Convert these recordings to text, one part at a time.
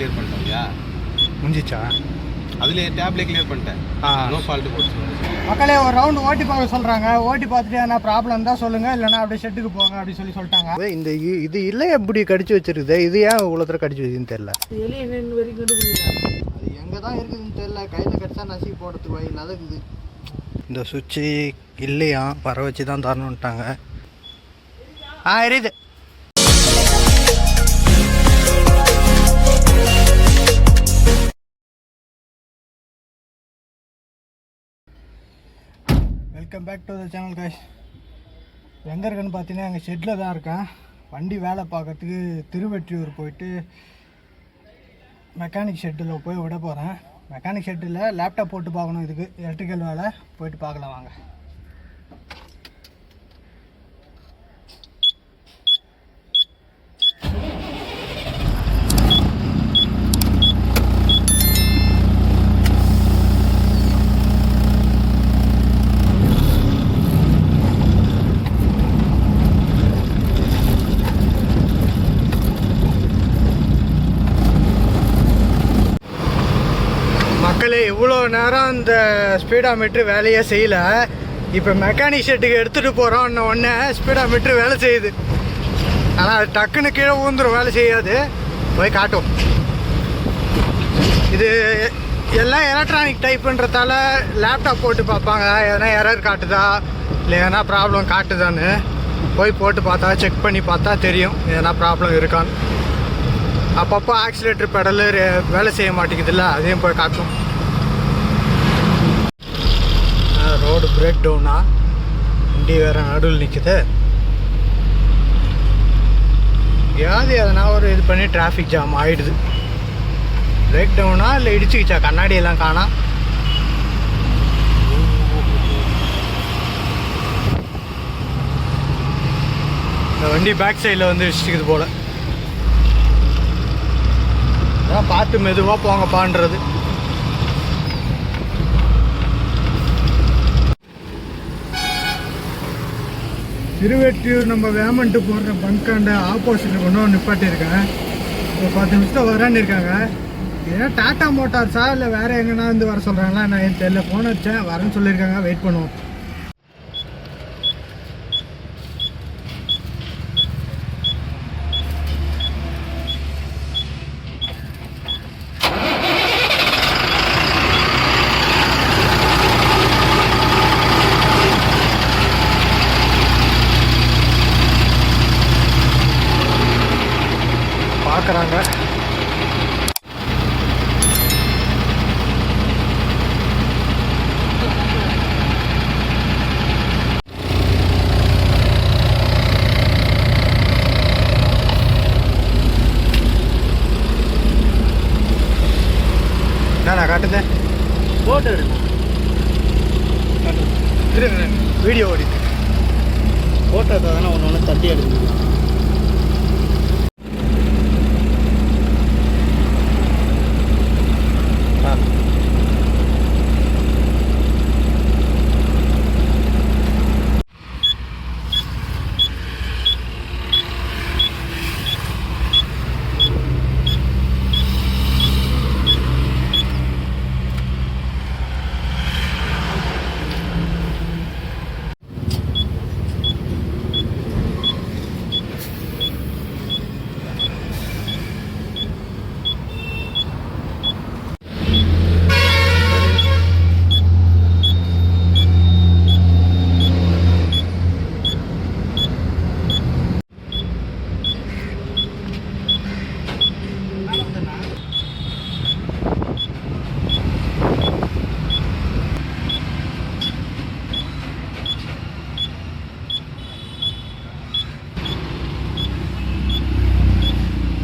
Clear பண்ணிட்டோம்யா முடிஞ்சிச்சா? அதுலேயே டேப்லேயே கிளியர் பண்ணிட்டேன். நோ ஃபால்ட்டு போச்சு. மக்களே ஒரு ரவுண்டு ஓட்டி பார்க்க சொல்கிறாங்க ஓட்டி பார்த்துட்டு என்ன ப்ராப்ளம் இருந்தால் சொல்லுங்கள் இல்லைன்னா அப்படியே ஷெட்டுக்கு போங்க அப்படி சொல்லி சொல்லிட்டாங்க. இந்த இது இல்லை எப்படி கடிச்சு வச்சிருக்குது? இது ஏன் இவ்வளோ தூரம் கடிச்சு வச்சுன்னு தெரில அது எங்கே தான் இருக்குதுன்னு தெரில கையில் கடிச்சா நசுக்கி போடுறதுக்கு வழி இல்லாத இருக்குது. இந்த சுவிட்சு இல்லையா வர வச்சு தான் தரணுன்ட்டாங்க ஆ எரியுது. Welcome back to the channel guys எங்கே இருக்குன்னு பார்த்தீங்கன்னா எங்கள் ஷெட்டில் தான் இருக்கேன். வண்டி வேலை பார்க்கறதுக்கு திருவெற்றியூர் போயிட்டு மெக்கானிக் ஷெட்டில் போய் விட போகிறேன் மெக்கானிக் ஷெட்டில் லேப்டாப் போட்டு பார்க்கணும் இதுக்கு எலக்ட்ரிக்கல் வேலை. போயிட்டு பார்க்கலாம் வாங்க. மக்களே இவ்வளோ நேரம் இந்த ஸ்பீடாமீட்ரு வேலையே செய்யலை. இப்போ மெக்கானிக் ஷெட்டுக்கு எடுத்துகிட்டு போகிறோம் உடனே ஸ்பீடாமீட்ரு வேலை செய்யுது. ஆனால் அது டக்குன்னு கீழே ஊந்துரும் வேலை செய்யாது. போய் காட்டும். இது எல்லாம் எலக்ட்ரானிக் டைப்புன்றதால லேப்டாப் போட்டு பார்ப்பாங்க. எதனா எரர் காட்டுதா? இல்லை எதனா ப்ராப்ளம் காட்டுதான்னு போய் போட்டு பார்த்தா செக் பண்ணி பார்த்தா தெரியும். எதனா ப்ராப்ளம் இருக்கான்னு. அப்பப்போ ஆக்சிலேட்டர் பெடலு வேலை செய்ய மாட்டேங்குதுல்ல அதையும் போய் காட்டும் ரோடு பிரேக் டவுனா வண்டி வேற நடுவில் நிற்குது எங்கேயாவது எதனா ஒரு இது பண்ணி டிராஃபிக் ஜாம் ஆகிடுது பிரேக் டவுனா இல்லை இடிச்சுக்கிச்சா? கண்ணாடி எல்லாம் காணா? இந்த வண்டி பேக் சைடில் வந்து இடிச்சுக்குது போல. அதான் பார்த்து மெதுவாக போங்கப்பான்றது. திருவெற்றியூர் நம்ம வேமன்ட்டு போடுற பங்காண்ட ஆப்போசிட்டில் கொண்டு நிப்பாட்டியிருக்கேன். ஒரு பத்து நிமிஷம் வரேன்னு இருக்காங்க. ஏன்னா டாட்டா மோட்டார்ஸா இல்லை வேறு எங்கன்னா இருந்து வர சொல்கிறாங்களா நான் எனக்கு தெரியல. ஃபோன் வச்சேன் வரேன்னு சொல்லியிருக்காங்க. வெயிட் பண்ணுவோம். காட்டுது போட்டோ வீடியோ ஓடிது ஃபோட்டோ தானே ஒன்று ஒன்று தட்டி எடுக்கணும் ஆ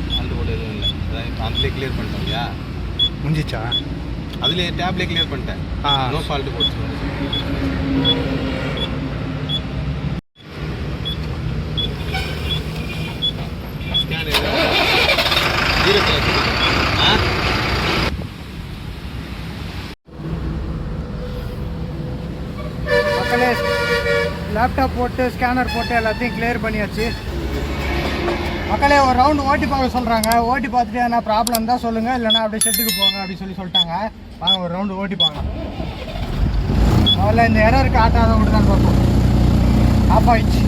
ஃபால்ட்டு போட எதுவும் இல்லை அதான் அதுலேயே கிளியர் பண்ணிட்டோம்யா முடிஞ்சிச்சா? அதுலேயே டேப்லேயே கிளியர் பண்ணிட்டேன். ஆ. நோ ஃபால்ட்டு போச்சு. ஸ்கேன் ஜீரோ ஆ? மக்களே லேப்டாப் போட்டு ஸ்கேனர் போட்டு எல்லாத்தையும் கிளியர் பண்ணியாச்சு. மக்களே ஒரு ரவுண்டு ஓட்டி பார்க்க சொல்கிறாங்க ஓட்டி பார்த்துட்டு எதனா ப்ராப்ளம் தான் சொல்லுங்கள் இல்லைன்னா அப்படியே ஷெட்டுக்கு போங்க அப்படின்னு சொல்லி சொல்லிட்டாங்க. வாங்க ஒரு ரவுண்டு ஓட்டி பார்க்கலாம். முதல்ல இந்த இடம் இருக்கு ஆட்டாத விட்டு தான் பார்ப்போம். ஆஃப் ஆயிடுச்சு.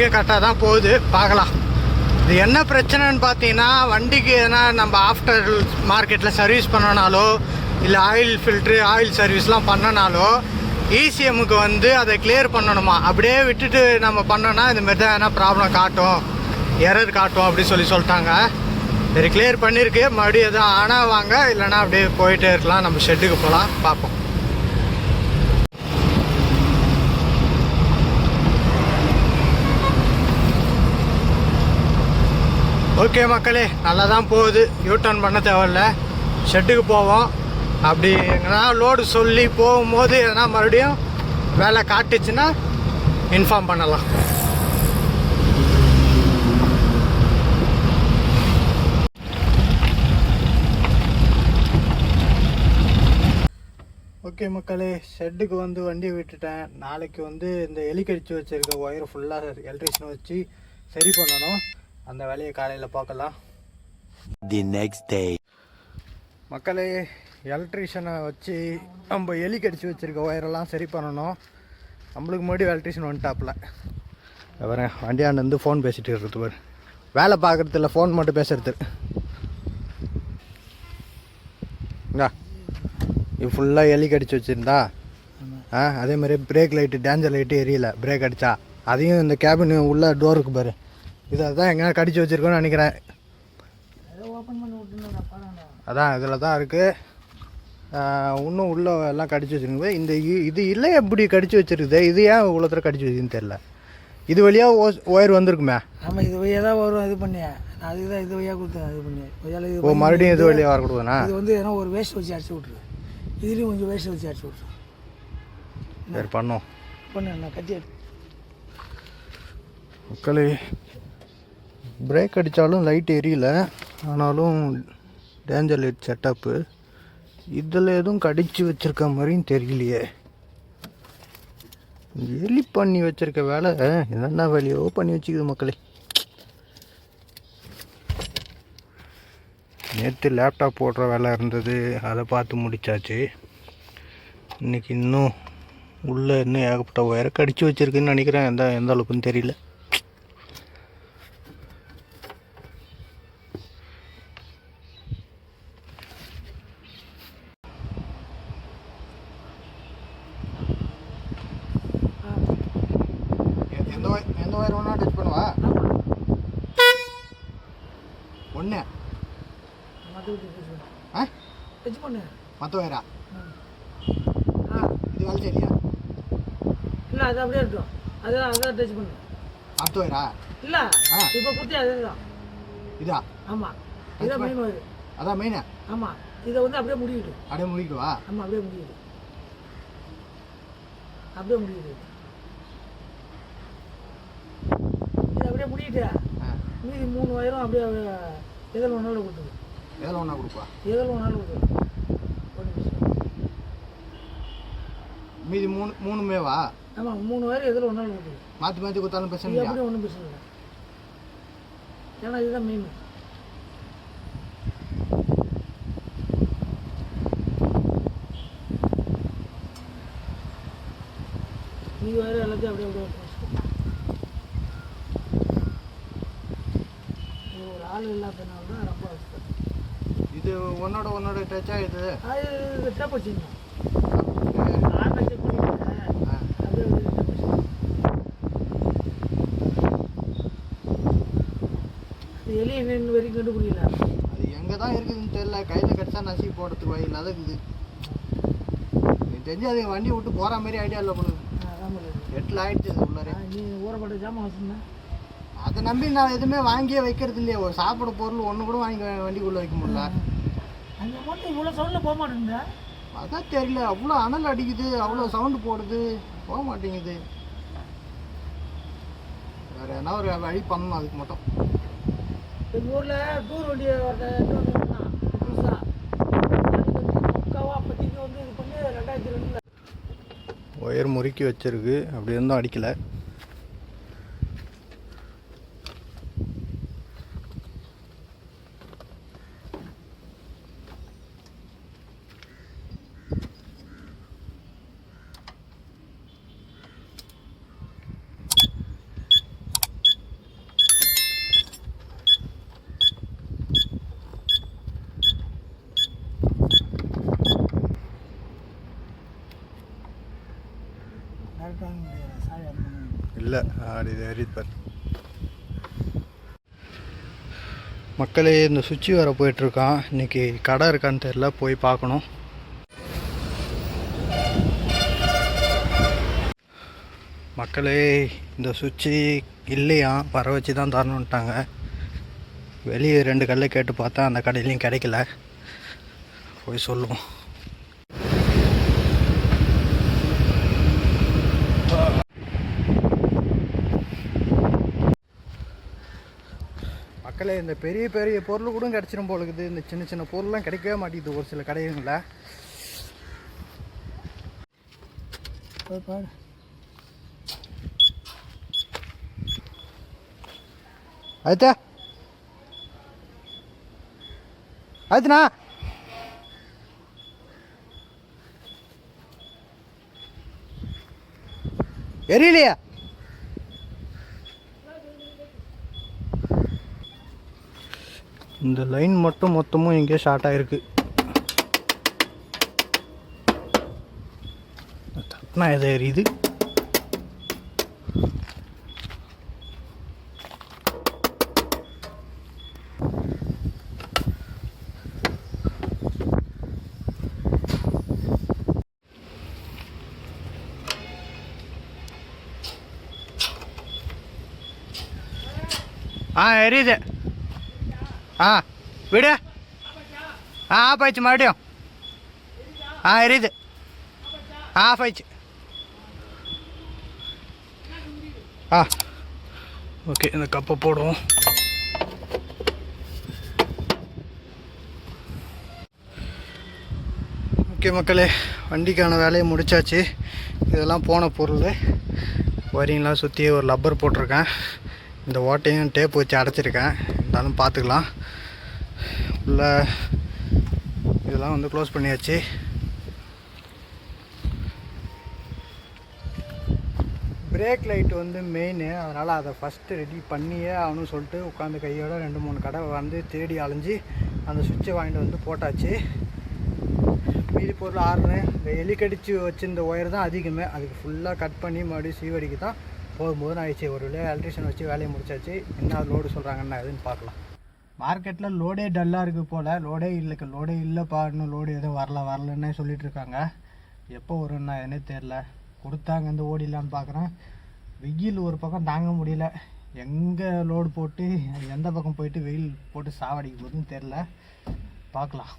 வண்டிக்கு கரெக்டாக தான் போகுது. பார்க்கலாம். இது என்ன பிரச்சனைன்னு பார்த்தீங்கன்னா வண்டிக்கு எதனா நம்ம ஆஃப்டர் மார்க்கெட்டில் சர்வீஸ் பண்ணனாலோ இல்லை ஆயில் ஃபில்ட்ரு ஆயில் சர்வீஸ்லாம் பண்ணனாலோ இசிஎம்முக்கு வந்து அதை கிளியர் பண்ணணுமா? அப்படியே விட்டுட்டு நம்ம பண்ணோன்னா இந்த மாதிரி தான் எதனா ப்ராப்ளம் காட்டும். எரர் காட்டும் அப்படின்னு சொல்லி சொல்லிட்டாங்க. சரி கிளியர் பண்ணியிருக்கு. மறுபடியும் எதுவும் ஆனால் வாங்க இல்லைன்னா அப்படியே போயிட்டே இருக்கலாம். நம்ம ஷெட்டுக்கு போகலாம். பார்ப்போம். ஓகே மக்களே நல்லா தான் போகுது. யூ டர்ன் பண்ண தேவையில்ல. ஷெட்டுக்கு போவோம். அப்படி எங்கன்னா லோடு சொல்லி போகும்போது எதனா மறுபடியும் வேலை காட்டுச்சுன்னா இன்ஃபார்ம் பண்ணலாம். ஓகே மக்களே ஷெட்டுக்கு வந்து வண்டியை விட்டுட்டேன். நாளைக்கு வந்து இந்த எலி கடிச்சு வச்சுருக்க ஒயர் ஃபுல்லாக எலக்ட்ரிஷன் வச்சு சரி பண்ணணும். அந்த வேலையை காலையில் பார்க்கலாம். The next day. மக்களே எலக்ட்ரிஷியனை வச்சு நம்ம எலி கடிச்சு வச்சிருக்க ஒயரெல்லாம் சரி பண்ணணும். நம்மளுக்கு முன்னாடி எலக்ட்ரிஷியன் வந்துட்டாப்புல. வரேன் வண்டியாண்டு வந்து ஃபோன் பேசிட்டு இருக்கிறது பாரு. வேலை பார்க்குறது இல்லை ஃபோன் மட்டும் பேசுறது. இது ஃபுல்லாக எலி கடிச்சு வச்சுருந்தா ஆ அதே மாதிரி பிரேக் லைட்டு டேஞ்சர் லைட்டு எரியல பிரேக் அடிச்சா. அதையும் இந்த கேபின் உள்ள டோருக்கு பாரு. இதை தான் எங்கேயா கடிச்சு வச்சிருக்கோன்னு நினைக்கிறேன். அதான் இதில் தான் இருக்குது இன்னும் உள்ள எல்லாம் கடிச்சு வச்சுருக்கு இந்த இது இல்லை எப்படி கடிச்சு வச்சிருக்குது? இது ஏன் இவ்வளோ தூரம் கடிச்சு வச்சுன்னு தெரில இது வழியாக ஓ ஒயர் வந்திருக்குமே. ஆமாம் இது வழியாக தான் வரும் இது பண்ணேன் நான் அதுக்கு தான் இது வழியாக கொடுத்தேன் இது பண்ணி இது பண்ணி மறுபடியும் இது வழியாக வரக்கூடாதுண்ணா இது வந்து ஏன்னா ஒரு வேஸ்ட் வச்சு அடிச்சு விட்ரு இதுலேயும் கொஞ்சம் வேஸ்ட் வச்சு அடிச்சு விட்ரு சரி பண்ணோம் பண்ணு நான் எடு மக்களே பிரேக் அடித்தாலும் லைட் எரியல. ஆனாலும் டேஞ்சர் லைட் செட்டப்பு இதில் எதுவும் கடிச்சு வச்சிருக்க மாதிரியும் தெரியலையே. எலி பண்ணி வச்சுருக்க வேலை. என்னென்ன வேலையோ பண்ணி வச்சுக்குது மக்களே. நேற்று லேப்டாப் போடுற வேலை இருந்தது. அதை பார்த்து முடிச்சாச்சு. இன்னைக்கு இன்னும் உள்ளே இன்னும் ஏகப்பட்ட ஒயரை கடிச்சு வச்சுருக்குன்னு நினைக்கிறேன். எந்த எந்த அளவுக்குன்னு தெரியல எந்த ஒயர் எந்த ஒயர் ஒன்றா டச் பண்ணுவா ஒன்று மற்ற விட்டு பேசு ஆ டச் பண்ணு ஆ. இது வேலை செய்யலையா இல்லை அது அப்படியே இருக்கட்டும். அதான் அதான் டச் பண்ணு மற்ற ஒயரா இல்லை. இப்போ குத்தி அதுதான். இதா? ஆமாம் இதான் மெயின் வருது அதான் மெயினா ஆமாம் இதை வந்து அப்படியே முடிவிடு அப்படியே முடிக்கவா? ஆமாம் அப்படியே முடியுது. அப்படியே முடியுது. இது அப்படியே முடியிட்டு ஆ. மீதி மூணு வயரும் அப்படியே எதில் ஒன்றால் கொடுத்துது எதில் ஒன்றா கொடுப்பா. எதில் ஒன்றால் கொடுத்துது ஒன்று விஷயம் மீதி மூணு மூணுமேவா? ஆமாம் மூணு வயர் எதில் ஒன்றால் கொடுத்துது மாற்றி மாற்றி கொடுத்தாலும் பிரச்சனை இது இல்லையா? அப்படியே ஒன்றும் பிரச்சனை இல்லை. ஏன்னா இதுதான் மெயின் மீதி வயர் எல்லாத்தையும் அப்படியே அப்படியே. இது ஒரு ஆள் இல்லாதனால தான் ரொம்ப. இது ஒன்னோட ஒன்னோட டச் ஆகிடுது அது டேப் வச்சுக்கணும் ஆட்டை செக் பண்ணிட்டு அப்படியே என்ன இன்ன வரைக்கும் கண்டுபிடிக்கல. அது எங்கே தான் இருக்குதுன்னு தெரியல. கையில் கிடச்சா நசுக்கி போடுறதுக்கு வழி நதக்குது எனக்கு தெரிஞ்சு அது வண்டி விட்டு போகிற மாதிரி ஐடியா இல்லை பண்ணுது எட்டில் ஆயிடுச்சு அது உள்ளாரே. நீ ஊறப்பட்ட ஜாமான் வச்சுருந்தேன் அதை நம்பி நான் எதுவுமே வாங்கியே வைக்கிறது இல்லையே. ஒரு சாப்பிட பொருள் ஒன்று கூட வாங்கி வண்டிக்குள்ளே வைக்க முடியல. அங்கே மட்டும் இவ்வளோ சவுண்டில் போக மாட்டேங்குதா அதான் தெரியல. அவ்வளோ அனல் அடிக்குது. அவ்வளோ சவுண்டு போடுது. போக மாட்டேங்குது வேறு என்ன ஒரு வழி பண்ணணும் அதுக்கு மட்டும். எங்கள் ஊரில் டூர் வண்டி புதுசாக பக்காவாக அப்போதைக்கு வந்து இது பண்ணி ரெண்டாயிரத்தி ரெண்டில். ஒயர் முறுக்கி வச்சிருக்கு. அப்படி இருந்தும் அடிக்கலை. இல்லை அப்படி எரிப்பார் மக்களே இந்த சுவிட்ச் வேறு போயிட்டுருக்கான். இன்னைக்கு கடை இருக்கான்னு தெரில போய் பார்க்கணும். மக்களே இந்த சுவிட்சு இல்லையா? வர வச்சு தான் தரணுன்ட்டாங்க. வெளியே ரெண்டு கல்லை கேட்டு பார்த்தா அந்த கடையிலையும் கிடைக்கல. போய் சொல்லுவோம். மக்களே இந்த பெரிய பெரிய பொருள் கூட கிடச்சிரும் போல இருக்குது இந்த சின்ன சின்ன பொருள்லாம் கிடைக்கவே மாட்டேங்குது ஒரு சில கடைகளில் போய் பாரு ಆಯ್ತಾ ಆಯ್ತನಾ எரியலையா இந்த லைன் மட்டும் மொத்தமும் எங்கேயோ ஷார்ட் ஆகிருக்கு தட்டினா எதை எரியுது. ஆ எரியுது. ஆ விடு. ஆ ஆஃப் ஆயிடுச்சு மறுபடியும். ஆ எரியுது. ஆஃப் ஆயிடுச்சு. ஆ. ஓகே இந்த கப்பை போடுவோம். ஓகே மக்களே வண்டிக்கான வேலையை முடிச்சாச்சு. இதெல்லாம் போன பொருள். வரிங்கெலாம் சுற்றி ஒரு லப்பர் போட்டிருக்கேன். இந்த ஓட்டையும் டேப் வச்சு அடைச்சிருக்கேன். இருந்தாலும் பார்த்துக்கலாம். உள்ள இதெல்லாம் வந்து க்ளோஸ் பண்ணியாச்சு. பிரேக் லைட் வந்து மெயின் அதனால் அதை ஃபஸ்ட்டு ரெடி பண்ணியே ஆகணும்னு சொல்லிட்டு உட்காந்து கையோட ரெண்டு மூணு கடை வந்து தேடி அலைஞ்சு அந்த சுவிட்சை வாங்கிட்டு வந்து போட்டாச்சு. மீதி பொருள் ஆறுனேன். இந்த எலி கடிச்சு வச்சுருந்த ஒயர் தான் அதிகமே. அதுக்கு ஃபுல்லாக கட் பண்ணி மறுபடியும் சீவடிக்கு தான் போகும்போது ஆயிடுச்சு. ஒரு வேலையை எலக்ட்ரிஷியன் வச்சு வேலையை முடிச்சாச்சு. என்ன லோடு சொல்கிறாங்கன்னா எதுன்னு பார்க்கலாம். மார்க்கெட்டில் லோடே டல்லாக இருக்குது போல். லோடே இல்லைக்கு லோடே இல்லைப்பா. இன்னும் லோடு எதுவும் வரல வரலன்னே சொல்லிட்டு இருக்காங்க. எப்போ வரும்னா என்னே தெரில கொடுத்தாங்க வந்து ஓடிடலான்னு பார்க்குறேன். வெயில் ஒரு பக்கம் தாங்க முடியல. எங்கே லோடு போட்டு எந்த பக்கம் போயிட்டு வெயில் போட்டு சாவடிக்க போதுன்னு தெரில பார்க்கலாம்.